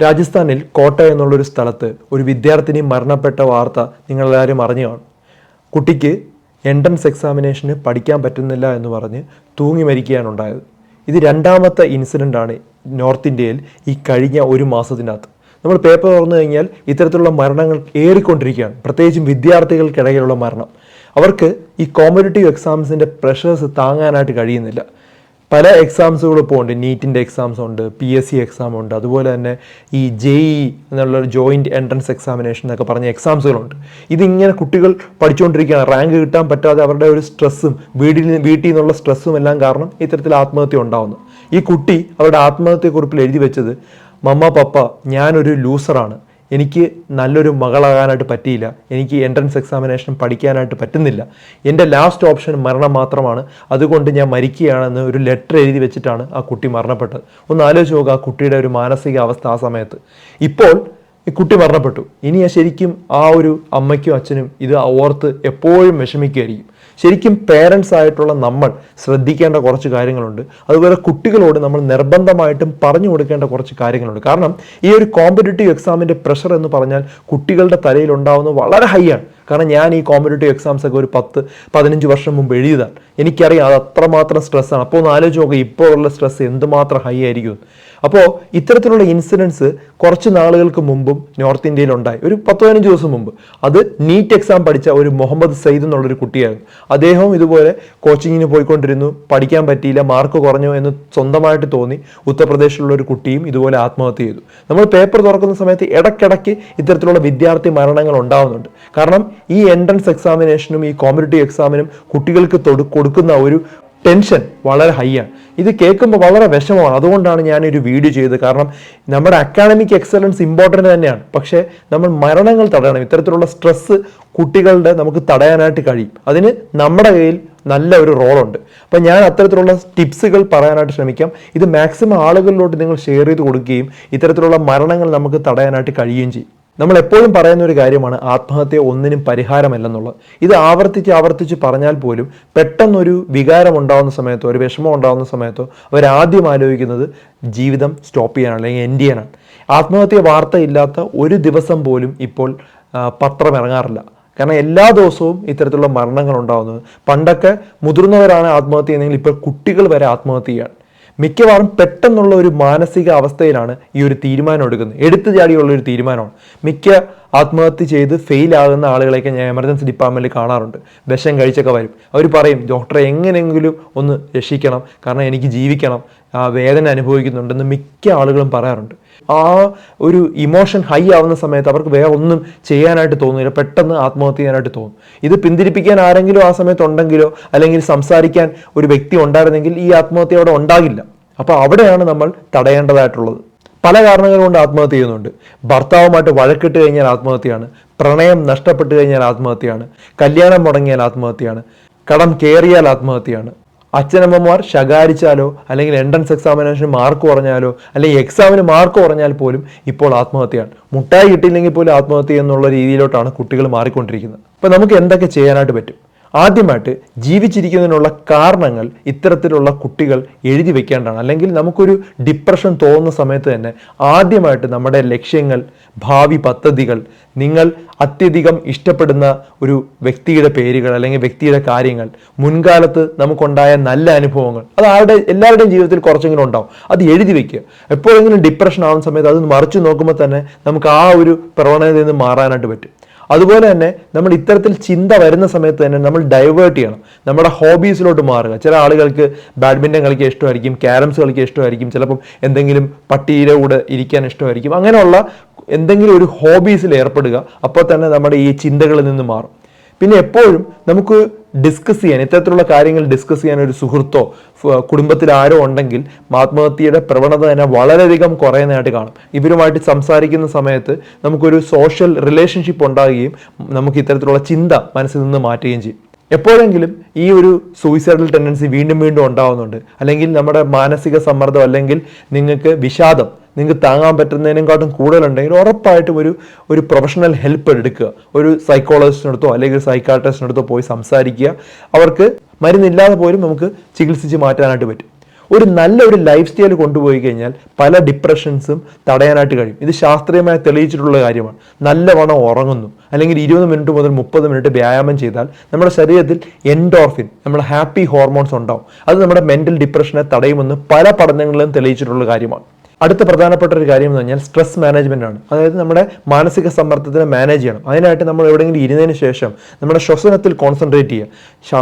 രാജസ്ഥാനിൽ കോട്ട എന്നുള്ളൊരു സ്ഥലത്ത് ഒരു വിദ്യാർത്ഥിനി മരണപ്പെട്ട വാർത്ത നിങ്ങളെല്ലാവരും അറിഞ്ഞു കാണും കുട്ടിക്ക് എൻട്രൻസ് എക്സാമിനേഷന് പഠിക്കാൻ പറ്റുന്നില്ല എന്ന് പറഞ്ഞ് തൂങ്ങി മരിക്കുകയാണ് ഉണ്ടായത്. ഇത് രണ്ടാമത്തെ ഇൻസിഡന്റ് ആണ് നോർത്ത് ഇന്ത്യയിൽ ഈ കഴിഞ്ഞ ഒരു മാസത്തിനകത്ത്. നമ്മൾ പേപ്പർ തുറന്നു കഴിഞ്ഞാൽ ഇത്തരത്തിലുള്ള മരണങ്ങൾ ഏറിക്കൊണ്ടിരിക്കുകയാണ്. പ്രത്യേകിച്ചും വിദ്യാർത്ഥികൾക്കിടയിലുള്ള മരണം. അവർക്ക് ഈ കോമ്പറ്റേറ്റീവ് എക്സാംസിന്റെ പ്രഷേഴ്സ് താങ്ങാനായിട്ട് കഴിയുന്നില്ല. പല എക്സാംസുകൾ ഇപ്പോൾ ഉണ്ട്. നീറ്റിന്റെ എക്സാംസ് ഉണ്ട് പി എസ് സി എക്സാം ഉണ്ട്. അതുപോലെ തന്നെ ഈ ജെ ഇ എന്നുള്ള ജോയിന്റ് എൻട്രൻസ് എക്സാമിനേഷൻ എന്നൊക്കെ പറഞ്ഞ എക്സാംസുകളുണ്ട് ഇതിങ്ങനെ കുട്ടികൾ പഠിച്ചുകൊണ്ടിരിക്കുകയാണ് റാങ്ക് കിട്ടാൻ പറ്റാതെ അവരുടെ ഒരു സ്ട്രെസ്സും വീട്ടിൽ വീട്ടിൽ നിന്നുള്ള സ്ട്രെസ്സും എല്ലാം കാരണം ഇത്തരത്തിൽ ആത്മഹത്യ ഉണ്ടാവുന്നു. ഈ കുട്ടി അവരുടെ ആത്മഹത്യക്കുറിപ്പിൽ എഴുതി വെച്ചത് മമ്മ പപ്പ ഞാനൊരു ലൂസറാണ് എനിക്ക് നല്ലൊരു മകളാകാനായിട്ട് പറ്റിയില്ല. എനിക്ക് എൻട്രൻസ് എക്സാമിനേഷൻ പഠിക്കാനായിട്ട് പറ്റുന്നില്ല. എന്റെ ലാസ്റ്റ് ഓപ്ഷൻ മരണം മാത്രമാണ്. അതുകൊണ്ട് ഞാൻ മരിക്കുകയാണെന്ന് ഒരു ലെറ്റർ എഴുതി വെച്ചിട്ടാണ് ആ കുട്ടി മരണപ്പെട്ടത്. ഒന്ന് ആലോചിച്ച് നോക്കുക ആ കുട്ടിയുടെ ഒരു മാനസിക അവസ്ഥ ആ സമയത്ത്. ഇപ്പോൾ ഈ കുട്ടി മരണപ്പെട്ടു. ഇനി ശരിക്കും ആ ഒരു അമ്മയ്ക്കും അച്ഛനും ഇത് ഓർത്ത് എപ്പോഴും വിഷമിക്കുകയായിരിക്കും. ശരിക്കും പേരൻസ് ആയിട്ടുള്ള നമ്മൾ ശ്രദ്ധിക്കേണ്ട കുറച്ച് കാര്യങ്ങളുണ്ട്. അതുപോലെ കുട്ടികളോട് നമ്മൾ നിർബന്ധമായിട്ടും പറഞ്ഞു കൊടുക്കേണ്ട കുറച്ച് കാര്യങ്ങളുണ്ട്. കാരണം ഈ ഒരു കോമ്പറ്റേറ്റീവ് എക്സാമിന്റെ പ്രഷർ എന്ന് പറഞ്ഞാൽ കുട്ടികളുടെ തലയിൽ ഉണ്ടാവുന്നത് വളരെ ഹൈ ആണ്. കാരണം ഞാൻ ഈ കോമ്പറ്റേറ്റീവ് എക്സാംസ് ഒക്കെ ഒരു പത്ത് പതിനഞ്ച് വർഷം മുമ്പ് എഴുതിയതാണ്. എനിക്കറിയാം അത് അത്രമാത്രം സ്ട്രെസ്സാണ് അപ്പോൾ ഒന്ന് ആലോചിച്ച് നോക്കുക ഇപ്പോൾ ഉള്ള സ്ട്രെസ് എന്തുമാത്രം ഹൈ ആയിരിക്കും. അപ്പോൾ ഇത്തരത്തിലുള്ള ഇൻസിഡൻസ് കുറച്ച് നാളുകൾക്ക് മുമ്പും നോർത്ത് ഇന്ത്യയിൽ ഉണ്ടായി. ഒരു പത്ത് പതിനഞ്ച് ദിവസം മുമ്പ്. അത് നീറ്റ് എക്സാം പഠിച്ച ഒരു മുഹമ്മദ് സയ്യിദ് എന്നുള്ളൊരു കുട്ടിയായിരുന്നു. അദ്ദേഹവും ഇതുപോലെ കോച്ചിങ്ങിന് പോയിക്കൊണ്ടിരുന്നു പഠിക്കാൻ പറ്റിയില്ല മാർക്ക് കുറഞ്ഞു എന്ന് സ്വന്തമായിട്ട് തോന്നി ഉത്തർപ്രദേശിലുള്ള ഒരു കുട്ടിയും ഇതുപോലെ ആത്മഹത്യ ചെയ്തു. നമ്മൾ പേപ്പർ തുറക്കുന്ന സമയത്ത് ഇടയ്ക്കിടയ്ക്ക് ഇത്തരത്തിലുള്ള വിദ്യാർത്ഥി മരണങ്ങൾ ഉണ്ടാവുന്നുണ്ട്. കാരണം ഈ എൻട്രൻസ് എക്സാമിനേഷനും ഈ കോമ്പറ്റേറ്റീവ് എക്സാമിനും കുട്ടികൾക്ക് തൊടു- കൊടുക്കുന്ന ഒരു ടെൻഷൻ വളരെ ഹൈ ആണ് ഇത് കേൾക്കുമ്പോൾ വളരെ വിഷമമാണ്. അതുകൊണ്ടാണ് ഞാൻ ഒരു വീഡിയോ ചെയ്തത്. കാരണം നമ്മുടെ അക്കാഡമിക് എക്സലൻസ് ഇമ്പോർട്ടന്റ് തന്നെയാണ്. പക്ഷേ നമ്മൾ മരണങ്ങൾ തടയണം. ഇത്തരത്തിലുള്ള സ്ട്രെസ്സ് കുട്ടികളുടെ നമുക്ക് തടയാനായിട്ട് കഴിയും. അതിന് നമ്മുടെ കയ്യിൽ നല്ല ഒരു റോളുണ്ട് അപ്പം ഞാൻ അത്തരത്തിലുള്ള ടിപ്സുകൾ പറയാനായിട്ട് ശ്രമിക്കാം. ഇത് മാക്സിമം ആളുകളിലോട്ട് നിങ്ങൾ ഷെയർ ചെയ്ത് കൊടുക്കുകയും ഇത്തരത്തിലുള്ള മരണങ്ങൾ നമുക്ക് തടയാനായിട്ട് കഴിയുകയും ചെയ്യും. നമ്മൾ എപ്പോഴും പറയുന്ന ഒരു കാര്യമാണ് ആത്മഹത്യ ഒന്നിനും പരിഹാരമല്ലെന്നുള്ളത്. ഇത് ആവർത്തിച്ച് ആവർത്തിച്ച് പറഞ്ഞാൽ പോലും പെട്ടെന്നൊരു വികാരം ഉണ്ടാകുന്ന സമയത്തോ ഒരു വിഷമം ഉണ്ടാകുന്ന സമയത്തോ അവരാദ്യം ആലോചിക്കുന്നത് ജീവിതം സ്റ്റോപ്പ് ചെയ്യാനാണ് അല്ലെങ്കിൽ എൻഡ് ചെയ്യാനാണ്. ആത്മഹത്യ വാർത്തയില്ലാത്ത ഒരു ദിവസം പോലും ഇപ്പോൾ പത്രം ഇറങ്ങാറില്ല കാരണം എല്ലാ ദിവസവും ഇത്തരത്തിലുള്ള മരണങ്ങൾ ഉണ്ടാകുന്നത് പണ്ടൊക്കെ മുതിർന്നവരാണ് ആത്മഹത്യ ചെയ്യുന്നതെങ്കിൽ ഇപ്പോൾ കുട്ടികൾ വരെ ആത്മഹത്യ ചെയ്യാണ് മിക്കവാറും പെട്ടെന്നുള്ള ഒരു മാനസിക അവസ്ഥയിലാണ് ഈ ഒരു തീരുമാനം എടുക്കുന്നത്. എടുത്തു ചാടിയുള്ള ഒരു തീരുമാനമാണ്. മിക്ക ആത്മഹത്യ ചെയ്ത് ഫെയിൽ ആകുന്ന ആളുകളെയൊക്കെ ഞാൻ എമർജൻസി ഡിപ്പാർട്ട്മെന്റിൽ കാണാറുണ്ട്. വിഷം കഴിച്ചൊക്കെ വരും. അവർ പറയും ഡോക്ടറെ എങ്ങനെയെങ്കിലും ഒന്ന് രക്ഷിക്കണം. കാരണം എനിക്ക് ജീവിക്കണം. ആ വേദന അനുഭവിക്കുന്നുണ്ടെന്ന് മിക്ക ആളുകളും പറയാറുണ്ട്. ആ ഒരു ഇമോഷൻ ഹൈ ആവുന്ന സമയത്ത് അവർക്ക് വേറെ ഒന്നും ചെയ്യാനായിട്ട് തോന്നുന്നില്ല. പെട്ടെന്ന് ആത്മഹത്യ ചെയ്യാനായിട്ട് തോന്നും. ഇത് പിന്തിരിപ്പിക്കാൻ ആരെങ്കിലും ആ സമയത്തുണ്ടെങ്കിലോ അല്ലെങ്കിൽ സംസാരിക്കാൻ ഒരു വ്യക്തി ഉണ്ടായിരുന്നെങ്കിൽ ഈ ആത്മഹത്യ അവിടെ ഉണ്ടാകില്ല. അപ്പോൾ അവിടെയാണ് നമ്മൾ തടയേണ്ടതായിട്ടുള്ളത്. പല കാരണങ്ങൾ കൊണ്ട് ആത്മഹത്യ ചെയ്യുന്നുണ്ട്. ഭർത്താവുമായിട്ട് വഴക്കിട്ട് കഴിഞ്ഞാൽ ആത്മഹത്യയാണ്. പ്രണയം നഷ്ടപ്പെട്ട് കഴിഞ്ഞാൽ ആത്മഹത്യയാണ്. കല്യാണം മുടങ്ങിയാൽ ആത്മഹത്യയാണ്. കടം കയറിയാൽ ആത്മഹത്യയാണ്. അച്ഛനമ്മമാർ ശകാരിച്ചാലോ അല്ലെങ്കിൽ എൻട്രൻസ് എക്സാമിനേഷന് മാർക്ക് കുറഞ്ഞാലോ അല്ലെങ്കിൽ എക്സാമിന് മാർക്ക് കുറഞ്ഞാൽ പോലും ഇപ്പോൾ ആത്മഹത്യയാണ്. മുട്ടായി കിട്ടിയില്ലെങ്കിൽ പോലും ആത്മഹത്യ എന്നുള്ള രീതിയിലോട്ടാണ് കുട്ടികൾ മാറിക്കൊണ്ടിരിക്കുന്നത്. അപ്പോൾ നമുക്ക് എന്തൊക്കെ ചെയ്യാനായിട്ട് പറ്റും? ആദ്യമായിട്ട് ജീവിച്ചിരിക്കുന്നതിനുള്ള കാരണങ്ങൾ ഇത്തരത്തിലുള്ള കുട്ടികൾ എഴുതി വെക്കേണ്ടതാണ്. അല്ലെങ്കിൽ നമുക്കൊരു ഡിപ്രഷൻ തോന്നുന്ന സമയത്ത് തന്നെ ആദ്യമായിട്ട് നമ്മുടെ ലക്ഷ്യങ്ങൾ ഭാവി പദ്ധതികൾ നിങ്ങൾ അത്യധികം ഇഷ്ടപ്പെടുന്ന ഒരു വ്യക്തിയുടെ പേരുകൾ അല്ലെങ്കിൽ വ്യക്തിയുടെ കാര്യങ്ങൾ മുൻകാലത്ത് നമുക്കുണ്ടായ നല്ല അനുഭവങ്ങൾ അത് ആരുടെ എല്ലാവരുടെയും ജീവിതത്തിൽ കുറച്ചെങ്കിലും ഉണ്ടാവും. അത് എഴുതി വെക്കുക. എപ്പോഴെങ്കിലും ഡിപ്രഷൻ ആവുന്ന സമയത്ത് അത് മറിച്ച് നോക്കുമ്പോൾ തന്നെ നമുക്ക് ആ ഒരു പ്രവണതയിൽ നിന്ന് മാറാനായിട്ട് പറ്റും. അതുപോലെ തന്നെ നമ്മൾ ഇത്തരത്തിൽ ചിന്ത വരുന്ന സമയത്ത് തന്നെ നമ്മൾ ഡൈവേർട്ട് ചെയ്യണം. നമ്മുടെ ഹോബീസിലോട്ട് മാറുക. ചില ആളുകൾക്ക് ബാഡ്മിന്റൺ കളിക്കാൻ ഇഷ്ടമായിരിക്കും ക്യാരംസ് കളിക്കാൻ ഇഷ്ടമായിരിക്കും ചിലപ്പം എന്തെങ്കിലും പട്ടിയുടെ കൂടെ ഇരിക്കാൻ ഇഷ്ടമായിരിക്കും. അങ്ങനെയുള്ള എന്തെങ്കിലും ഒരു ഹോബീസിൽ ഏർപ്പെടുക അപ്പോൾ തന്നെ നമ്മുടെ ഈ ചിന്തകളിൽ നിന്ന് മാറും. പിന്നെ എപ്പോഴും നമുക്ക് ഡിസ്കസ് ചെയ്യാൻ ഇത്തരത്തിലുള്ള കാര്യങ്ങൾ ഡിസ്കസ് ചെയ്യാൻ ഒരു സുഹൃത്തോ കുടുംബത്തിൽ ആരോ ഉണ്ടെങ്കിൽ ആത്മഹത്യയുടെ പ്രവണത തന്നെ വളരെയധികം കുറയുന്നതായിട്ട് കാണും. ഇവരുമായിട്ട് സംസാരിക്കുന്ന സമയത്ത് നമുക്കൊരു സോഷ്യൽ റിലേഷൻഷിപ്പ് ഉണ്ടാകുകയും നമുക്ക് ഇത്തരത്തിലുള്ള ചിന്ത മനസ്സിൽ നിന്ന് മാറ്റുകയും ചെയ്യും. എപ്പോഴെങ്കിലും ഈ ഒരു സൂയിസൈഡൽ ടെൻഡൻസി വീണ്ടും വീണ്ടും ഉണ്ടാകുന്നുണ്ട് അല്ലെങ്കിൽ നമ്മുടെ മാനസിക സമ്മർദ്ദം അല്ലെങ്കിൽ നിങ്ങൾക്ക് വിഷാദം നിങ്ങൾക്ക് താങ്ങാൻ പറ്റുന്നതിനെക്കാട്ടും കൂടുതലുണ്ടെങ്കിൽ ഉറപ്പായിട്ടും ഒരു ഒരു പ്രൊഫഷണൽ ഹെൽപ്പ് എടുക്കുക. ഒരു സൈക്കോളജിസ്റ്റിനടുത്തോ അല്ലെങ്കിൽ ഒരു സൈക്കാട്രിസ്റ്റിനടുത്തോ പോയി സംസാരിക്കുക. അവർക്ക് മരുന്നില്ലാതെ പോലും നമുക്ക് ചികിത്സിച്ച് മാറ്റാനായിട്ട് പറ്റും. ഒരു നല്ല ഒരു ലൈഫ് സ്റ്റൈൽ കൊണ്ടുപോയി കഴിഞ്ഞാൽ പല ഡിപ്രഷൻസും തടയാനായിട്ട് കഴിയും. ഇത് ശാസ്ത്രീയമായി തെളിയിച്ചിട്ടുള്ള കാര്യമാണ്. നല്ലവണ്ണം ഉറങ്ങുന്നു. അല്ലെങ്കിൽ ഇരുപത് മിനിറ്റ് മുതൽ മുപ്പത് മിനിറ്റ് വ്യായാമം ചെയ്താൽ നമ്മുടെ ശരീരത്തിൽ എൻഡോർഫിൻ നമ്മുടെ ഹാപ്പി ഹോർമോൺസ് ഉണ്ടാവും. അത് നമ്മുടെ മെന്റൽ ഡിപ്രഷനെ തടയുമെന്ന് പല പഠനങ്ങളിലും തെളിയിച്ചിട്ടുള്ള കാര്യമാണ്. അടുത്ത പ്രധാനപ്പെട്ട ഒരു കാര്യം എന്ന് പറഞ്ഞാൽ സ്ട്രെസ് മാനേജ്മെന്റ് ആണ്. അതായത് നമ്മുടെ മാനസിക സമ്മർദ്ദത്തിനെ മാനേജ് ചെയ്യണം. അതിനായിട്ട് നമ്മൾ എവിടെയെങ്കിലും ഇരുന്നതിന് ശേഷം നമ്മുടെ ശ്വസനത്തിൽ കോൺസെൻട്രേറ്റ് ചെയ്യുക.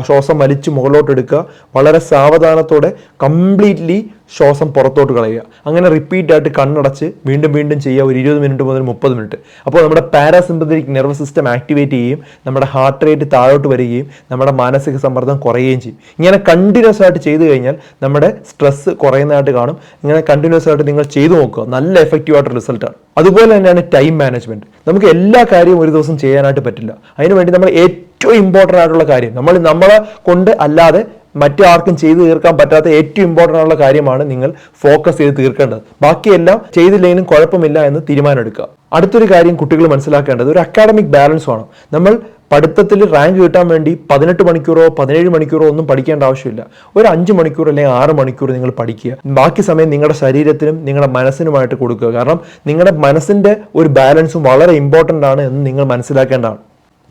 ശ്വാസം വലിച്ച് മുകളിലോട്ട് എടുക്കുക. വളരെ സാവധാനത്തോടെ കംപ്ലീറ്റ്ലി ശ്വാസം പുറത്തോട്ട് കളയുക. അങ്ങനെ റിപ്പീറ്റ് ആയിട്ട് കണ്ണടച്ച് വീണ്ടും വീണ്ടും ചെയ്യുക. ഒരു ഇരുപത് മിനിറ്റ് മുതൽ മുപ്പത് മിനിറ്റ് അപ്പോൾ നമ്മുടെ പാരാസിമ്പത്തിക് നെർവസ് സിസ്റ്റം ആക്ടിവേറ്റ് ചെയ്യുകയും നമ്മുടെ ഹാർട്ട് റേറ്റ് താഴോട്ട് വരികയും നമ്മുടെ മാനസിക സമ്മർദ്ദം കുറയുകയും ചെയ്യും. ഇങ്ങനെ കണ്ടിന്യൂസ് ആയിട്ട് ചെയ്തു കഴിഞ്ഞാൽ നമ്മുടെ സ്ട്രെസ് കുറയുന്നതായിട്ട് കാണും. ഇങ്ങനെ കണ്ടിന്യൂസ് ആയിട്ട് നിങ്ങൾ ചെയ്തു നോക്കുക. നല്ല എഫക്റ്റീവ് ആയിട്ട് റിസൾട്ടാണ് അതുപോലെ തന്നെയാണ് ടൈം മാനേജ്മെന്റ് നമുക്ക് എല്ലാ കാര്യവും ഒരു ദിവസം ചെയ്യാനായിട്ട് പറ്റില്ല. അതിനുവേണ്ടി നമ്മൾ ഏറ്റവും ഇമ്പോർട്ടന്റ് ആയിട്ടുള്ള കാര്യം നമ്മൾ നമ്മളെ കൊണ്ട് അല്ലാതെ മറ്റാർക്കും ചെയ്തു തീർക്കാൻ പറ്റാത്ത ഏറ്റവും ഇമ്പോർട്ടന്റ് ഉള്ള കാര്യമാണ് നിങ്ങൾ ഫോക്കസ് ചെയ്ത് തീർക്കേണ്ടത്. ബാക്കിയെല്ലാം ചെയ്തില്ലെങ്കിലും കുഴപ്പമില്ല എന്ന് തീരുമാനമെടുക്കുക. അടുത്തൊരു കാര്യം കുട്ടികൾ മനസ്സിലാക്കേണ്ടത് ഒരു അക്കാഡമിക് ബാലൻസ് വേണം. നമ്മൾ പഠിത്തത്തിൽ റാങ്ക് കിട്ടാൻ വേണ്ടി പതിനെട്ട് മണിക്കൂറോ പതിനേഴ് മണിക്കൂറോ ഒന്നും പഠിക്കേണ്ട ആവശ്യമില്ല. ഒരു അഞ്ച് മണിക്കൂർ അല്ലെങ്കിൽ ആറ് മണിക്കൂർ നിങ്ങൾ പഠിക്കുക. ബാക്കി സമയം നിങ്ങളുടെ ശരീരത്തിനും നിങ്ങളുടെ മനസ്സിനുമായിട്ട് കൊടുക്കുക. കാരണം നിങ്ങളുടെ മനസ്സിന്റെ ഒരു ബാലൻസും വളരെ ഇമ്പോർട്ടന്റ് ആണ് എന്ന് നിങ്ങൾ മനസ്സിലാക്കേണ്ടതാണ്.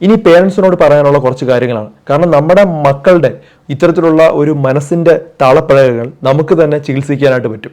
ഇനി പേരൻസിനോട് പറയാനുള്ള കുറച്ച് കാര്യങ്ങളാണ്. കാരണം നമ്മുടെ മക്കളുടെ ഇത്തരത്തിലുള്ള ഒരു മനസ്സിന്റെ താളപ്പിഴകൾ നമുക്ക് തന്നെ ചികിത്സിക്കാനായിട്ട് പറ്റും.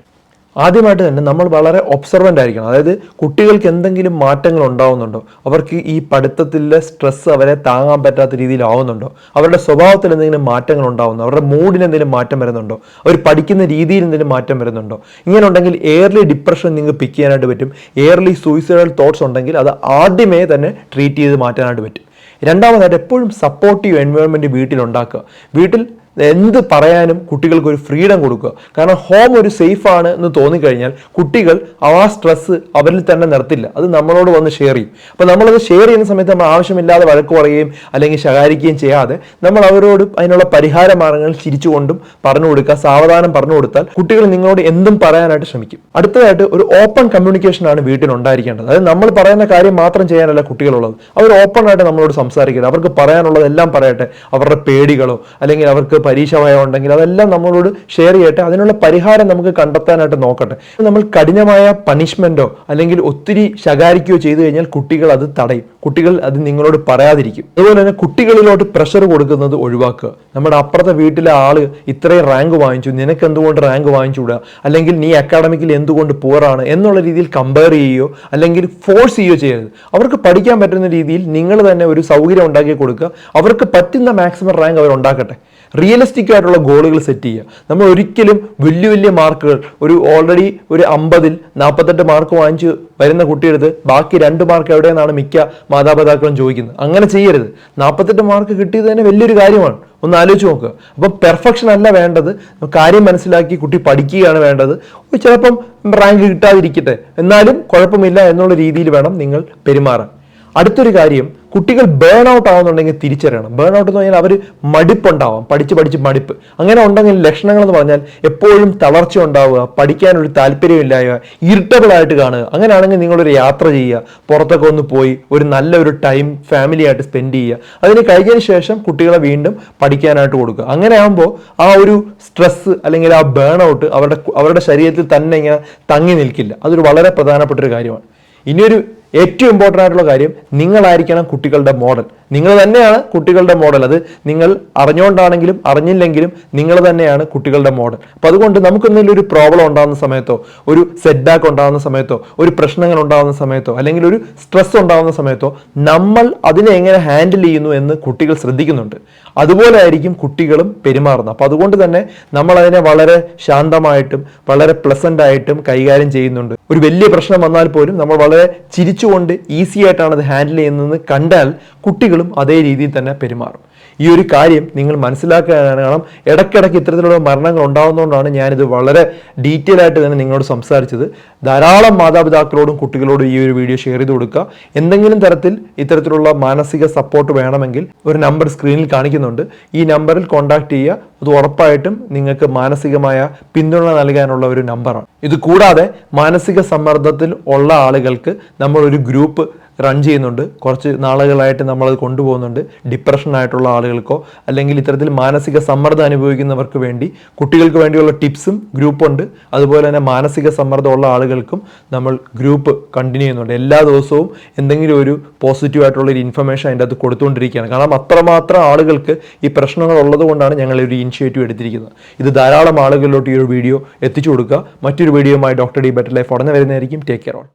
ആദ്യമായിട്ട് തന്നെ നമ്മൾ വളരെ ഒബ്സർവന്റ് ആയിരിക്കണം. അതായത് കുട്ടികൾക്ക് എന്തെങ്കിലും മാറ്റങ്ങൾ ഉണ്ടാവുന്നുണ്ടോ? അവർക്ക് ഈ പഠിത്തത്തിലെ സ്ട്രെസ്സ് അവരെ താങ്ങാൻ പറ്റാത്ത രീതിയിലാവുന്നുണ്ടോ? അവരുടെ സ്വഭാവത്തിൽ എന്തെങ്കിലും മാറ്റങ്ങൾ ഉണ്ടാവുന്നു അവരുടെ മൂഡിന് എന്തെങ്കിലും മാറ്റം വരുന്നുണ്ടോ? അവർ പഠിക്കുന്ന രീതിയിൽ എന്തെങ്കിലും മാറ്റം വരുന്നുണ്ടോ? ഇങ്ങനെ ഉണ്ടെങ്കിൽ എയർലി ഡിപ്രഷൻ നിങ്ങൾക്ക് പിക്ക് ചെയ്യാനായിട്ട് പറ്റും. എയർലി സൂയിസൈഡൽ തോട്ട്സ് ഉണ്ടെങ്കിൽ അത് ആദ്യമേ തന്നെ ട്രീറ്റ് ചെയ്ത് മാറ്റാനായിട്ട് പറ്റും. രണ്ടാമതായിട്ട് എപ്പോഴും സപ്പോർട്ടീവ് എൻവയോൺമെന്റ് വീട്ടിൽ ഉണ്ടാക്കുക വീട്ടിൽ എന്ത് പറയാനും കുട്ടികൾക്ക് ഒരു ഫ്രീഡം കൊടുക്കുക. കാരണം ഹോം ഒരു സേഫ് ആണ് എന്ന് തോന്നിക്കഴിഞ്ഞാൽ കുട്ടികൾ ആ സ്ട്രെസ് അവരിൽ തന്നെ നിർത്തില്ല. അത് നമ്മളോട് വന്ന് ഷെയർ ചെയ്യും. അപ്പോൾ നമ്മളത് ഷെയർ ചെയ്യുന്ന സമയത്ത് നമ്മൾ ആവശ്യമില്ലാതെ വഴക്ക് പറയുകയും അല്ലെങ്കിൽ ശകാരിക്കുകയും ചെയ്യാതെ നമ്മൾ അവരോട് അതിനുള്ള പരിഹാര മാർഗങ്ങൾ ചിരിച്ചുകൊണ്ടും പറഞ്ഞു കൊടുക്കുക സാവധാനം പറഞ്ഞു കൊടുത്താൽ കുട്ടികൾ നിങ്ങളോട് എന്തും പറയാനായിട്ട് ശ്രമിക്കും. അടുത്തതായിട്ട് ഒരു ഓപ്പൺ കമ്മ്യൂണിക്കേഷൻ ആണ് വീട്ടിൽ ഉണ്ടായിരിക്കേണ്ടത്. അതായത് നമ്മൾ പറയുന്ന കാര്യം മാത്രം ചെയ്യാനല്ല കുട്ടികളുള്ളത്. അവർ ഓപ്പൺ ആയിട്ട് നമ്മളോട് സംസാരിക്കരുത്. അവർക്ക് പറയാനുള്ളതെല്ലാം പറയട്ടെ. അവരുടെ പേടികളോ അല്ലെങ്കിൽ അവർക്ക് പരീക്ഷ ഭയമുണ്ടെങ്കിൽ അതെല്ലാം നമ്മളോട് ഷെയർ ചെയ്യട്ടെ. അതിനുള്ള പരിഹാരം നമുക്ക് കണ്ടെത്താനായിട്ട് നോക്കട്ടെ. നമ്മൾ കഠിനമായ പണിഷ്മെന്റോ അല്ലെങ്കിൽ ഒത്തിരി ശകാരിക്കുകയോ ചെയ്തു കഴിഞ്ഞാൽ കുട്ടികൾ അത് തടയും. കുട്ടികൾ അത് നിങ്ങളോട് പറയാതിരിക്കും. അതുപോലെ തന്നെ കുട്ടികളിലോട്ട് പ്രഷർ കൊടുക്കുന്നത് ഒഴിവാക്കുക. നമ്മുടെ അപ്പുറത്തെ വീട്ടിലെ ആൾ ഇത്രയും റാങ്ക് വാങ്ങിച്ചു. നിനക്ക് എന്തുകൊണ്ട് റാങ്ക് വാങ്ങിച്ചുവിടുക അല്ലെങ്കിൽ നീ അക്കാഡമിക്കിൽ എന്തുകൊണ്ട് പോറാണ്? എന്നുള്ള രീതിയിൽ കമ്പയർ ചെയ്യുകയോ അല്ലെങ്കിൽ ഫോഴ്സ് ചെയ്യുകയോ ചെയ്യരുത്. അവർക്ക് പഠിക്കാൻ പറ്റുന്ന രീതിയിൽ നിങ്ങൾ തന്നെ ഒരു സൗകര്യം ഉണ്ടാക്കി കൊടുക്കുക. അവർക്ക് പറ്റുന്ന മാക്സിമം റാങ്ക് അവർ ഉണ്ടാക്കട്ടെ. റിയലിസ്റ്റിക് ആയിട്ടുള്ള ഗോളുകൾ സെറ്റ് ചെയ്യുക. നമ്മൾ ഒരിക്കലും വലിയ വലിയ മാർക്കുകൾ ഒരു ഓൾറെഡി ഒരു അമ്പതിൽ നാൽപ്പത്തെട്ട് മാർക്ക് വാങ്ങിച്ച് വരുന്ന കുട്ടിയെടുത്ത് ബാക്കി രണ്ട് മാർക്ക് എവിടെയെന്നാണ് മിക്ക മാതാപിതാക്കളും ചോദിക്കുന്നത്. അങ്ങനെ ചെയ്യരുത്. നാൽപ്പത്തെട്ട് മാർക്ക് കിട്ടിയത് തന്നെ വലിയൊരു കാര്യമാണ്. ഒന്ന് ആലോചിച്ച് നോക്കുക അപ്പം പെർഫെക്ഷൻ അല്ല വേണ്ടത്. കാര്യം മനസ്സിലാക്കി കുട്ടി പഠിക്കുകയാണ് വേണ്ടത്. ചിലപ്പം റാങ്ക് കിട്ടാതിരിക്കട്ടെ. എന്നാലും കുഴപ്പമില്ല എന്നുള്ള രീതിയിൽ വേണം നിങ്ങൾ പെരുമാറാൻ. അടുത്തൊരു കാര്യം കുട്ടികൾ ബേൺ ഔട്ട് ആവുന്നുണ്ടെങ്കിൽ തിരിച്ചറിയണം. ബേൺ ഔട്ട് എന്ന് പറഞ്ഞാൽ അവർ മടുപ്പുണ്ടാവാം. പഠിച്ച് പഠിച്ച് മടുപ്പ്. അങ്ങനെ ഉണ്ടെങ്കിൽ ലക്ഷണങ്ങൾ എന്ന് പറഞ്ഞാൽ എപ്പോഴും തളർച്ച ഉണ്ടാവുക പഠിക്കാനൊരു താല്പര്യമില്ലായ്മ ഇറിറ്റബിൾ ആയിട്ട് കാണുക. അങ്ങനെയാണെങ്കിൽ നിങ്ങളൊരു യാത്ര ചെയ്യുക. പുറത്തൊക്കെ ഒന്ന് പോയി ഒരു നല്ലൊരു ടൈം ഫാമിലിയായിട്ട് സ്പെൻഡ് ചെയ്യുക. അതിന് കഴിഞ്ഞതിന് ശേഷം കുട്ടികളെ വീണ്ടും പഠിക്കാനായിട്ട് കൊടുക്കുക. അങ്ങനെ ആകുമ്പോൾ ആ ഒരു സ്ട്രെസ് അല്ലെങ്കിൽ ആ ബേൺ ഔട്ട് അവരുടെ അവരുടെ ശരീരത്തിൽ തന്നെ ഇങ്ങനെ തങ്ങി നിൽക്കില്ല. അതൊരു വളരെ പ്രധാനപ്പെട്ട ഒരു കാര്യമാണ്. ഇനിയൊരു ഏറ്റവും ഇമ്പോർട്ടന്റ് ആയിട്ടുള്ള കാര്യം നിങ്ങളായിരിക്കണം കുട്ടികളുടെ മോഡൽ നിങ്ങൾ തന്നെയാണ് കുട്ടികളുടെ മോഡൽ. അത് നിങ്ങൾ അറിഞ്ഞുകൊണ്ടാണെങ്കിലും അറിഞ്ഞില്ലെങ്കിലും നിങ്ങൾ തന്നെയാണ് കുട്ടികളുടെ മോഡൽ. അപ്പം അതുകൊണ്ട് നമുക്ക് എന്തെങ്കിലും ഒരു പ്രോബ്ലം ഉണ്ടാകുന്ന സമയത്തോ ഒരു സെറ്റ് ബാക്ക് ഉണ്ടാകുന്ന സമയത്തോ ഒരു പ്രശ്നങ്ങൾ ഉണ്ടാകുന്ന സമയത്തോ അല്ലെങ്കിൽ ഒരു സ്ട്രെസ് ഉണ്ടാകുന്ന സമയത്തോ നമ്മൾ അതിനെ എങ്ങനെ ഹാൻഡിൽ ചെയ്യുന്നു എന്ന് കുട്ടികൾ ശ്രദ്ധിക്കുന്നുണ്ട്. അതുപോലെ ആയിരിക്കും കുട്ടികളും പെരുമാറുന്നത്. അപ്പം അതുകൊണ്ട് തന്നെ നമ്മൾ അതിനെ വളരെ ശാന്തമായിട്ടും വളരെ പ്ലസന്റ് ആയിട്ടും കൈകാര്യം ചെയ്യുന്നുണ്ട്. ഒരു വലിയ പ്രശ്നം വന്നാൽ പോലും നമ്മൾ വളരെ ചിരിച്ചുകൊണ്ട് ഈസി ആയിട്ടാണ് അത് ഹാൻഡിൽ ചെയ്യുന്നതെന്ന് കണ്ടാൽ കുട്ടികളും അതേ രീതിയിൽ തന്നെ പെരുമാറും. ഈ ഒരു കാര്യം നിങ്ങൾ മനസ്സിലാക്കാനാണ് കാരണം ഇടയ്ക്കിടയ്ക്ക് ഇത്തരത്തിലുള്ള മരണങ്ങൾ ഉണ്ടാകുന്നതുകൊണ്ടാണ് ഞാനിത് വളരെ ഡീറ്റെയിൽ ആയിട്ട് തന്നെ നിങ്ങളോട് സംസാരിച്ചത്. ധാരാളം മാതാപിതാക്കളോടും കുട്ടികളോടും ഈ ഒരു വീഡിയോ ഷെയർ ചെയ്ത് കൊടുക്കുക. എന്തെങ്കിലും തരത്തിൽ ഇത്തരത്തിലുള്ള മാനസിക സപ്പോർട്ട് വേണമെങ്കിൽ ഒരു നമ്പർ സ്ക്രീനിൽ കാണിക്കുന്നുണ്ട്. ഈ നമ്പറിൽ കോൺടാക്ട് ചെയ്യുക. അത് ഉറപ്പായിട്ടും നിങ്ങൾക്ക് മാനസികമായ പിന്തുണ നൽകാനുള്ള ഒരു നമ്പറാണ്. ഇത് കൂടാതെ മാനസിക സമ്മർദ്ദത്തിൽ ഉള്ള ആളുകൾക്ക് നമ്മൾ ഒരു ഗ്രൂപ്പ് റൺ ചെയ്യുന്നുണ്ട്. കുറച്ച് നാളുകളായിട്ട് നമ്മളത് കൊണ്ടുപോകുന്നുണ്ട്. ഡിപ്രഷൻ ആയിട്ടുള്ള ആളുകൾക്കോ അല്ലെങ്കിൽ ഇത്തരത്തിൽ മാനസിക സമ്മർദ്ദം അനുഭവിക്കുന്നവർക്ക് വേണ്ടി കുട്ടികൾക്ക് വേണ്ടിയുള്ള ടിപ്സും ഗ്രൂപ്പുണ്ട് അതുപോലെ തന്നെ മാനസിക സമ്മർദ്ദമുള്ള ആളുകൾക്കും നമ്മൾ ഗ്രൂപ്പ് കണ്ടിന്യൂ ചെയ്യുന്നുണ്ട്. എല്ലാ ദിവസവും എന്തെങ്കിലും ഒരു പോസിറ്റീവ് ആയിട്ടുള്ള ഒരു ഇൻഫർമേഷൻ അതിന്റെ അകത്ത് കൊടുത്തുകൊണ്ടിരിക്കുകയാണ്. കാരണം അത്രമാത്രം ആളുകൾക്ക് ഈ പ്രശ്നങ്ങൾ ഉള്ളത് കൊണ്ടാണ് ഞങ്ങൾ ഒരു ഇനിഷ്യേറ്റീവ് എടുത്തിരിക്കുന്നത്. ഇത് ധാരാളം ആളുകളിലോട്ട് ഈ ഒരു വീഡിയോ എത്തിച്ചു കൊടുക്കുക. മറ്റൊരു വീഡിയോയുമായി ഡോക്ടർ ഡി ബെറ്റർ ലൈഫ് ഉടനെ വരുന്നതായിരിക്കും. Take care on